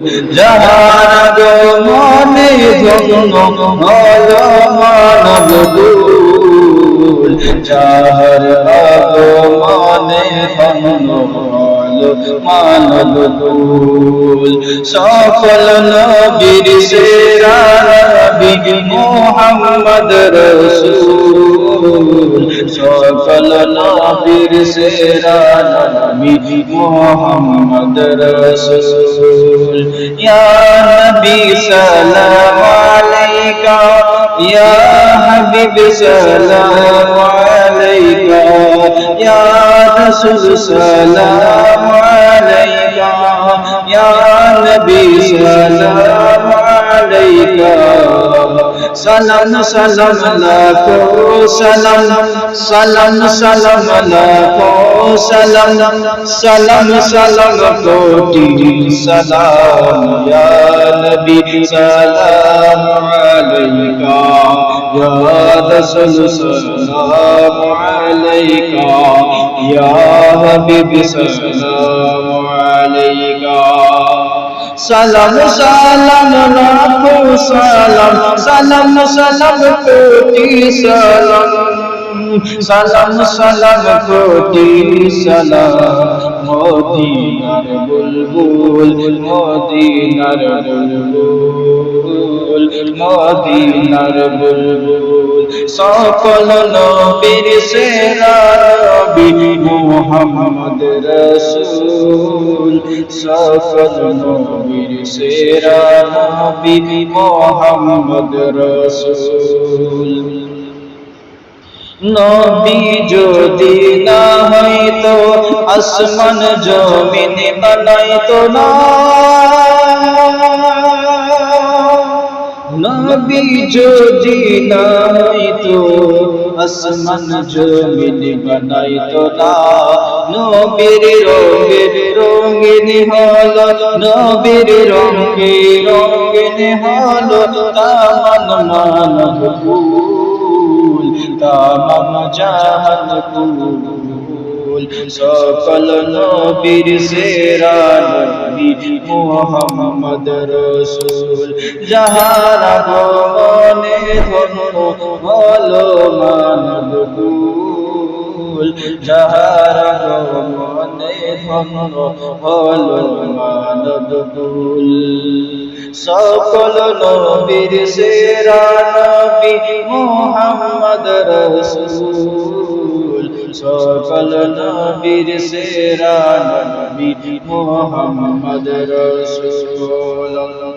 যাহার আগমনে ধন্য হল মানব কুল যাহার আগমনে হল মানব কুল সকল নবীর সেরা নবী মোহাম্মদ রসূল সকল নবীর সেরা নবী মোহাম্মদ রসূল ইয়া নবী সালাম আলাইকা ইয়া হাবিব সালাম আলাইকা ইয়া রাসূল সালাম আলাইকা ইয়া নবী সালাম সালাম সালাম লাখো সালাম সালাম সালাম লাখো সালাম সালাম সালাম কোটি সালাম, ইয়া নবী, সালাম আলাইকা, ইয়া রাসূল, সালাম আলাইকা, ইয়া হাবিব, সালাম আলাইকা। সালাম সালাম লাখো সালাম সালাম সালাম, কোটি সালাম। সালাম সালাম, কোটি সালাম। মদিনার বুলবুল মদিনার বুলবুল মদিনার বুলবুল। সকল নবীর সেরা মুহাম্মদ রাসূল। সকল নবীর সেরা মুহাম্মদ রাসূল। নবী যদি না হইতো আসমান জমিন বানাইতো না। নবী যদি না হইতো আসমান জমিন বানাইতো না নবীর রঙের রঙিন হলো, নবীর রঙে রঙিন হলো তামান মানব কুল, তামাম জাহান কুল। সকল নবীর সেরা নবী। মুহাম্মদ রসূল। যাহার ধন্য হলো মানব কুল যাহার ধন্য হলো মানব কুল সকল নবীর সেরা নবী মুহাম্মদ রসূল। সকল নবীর সেরা নবী মোহাম্মদ রসূল।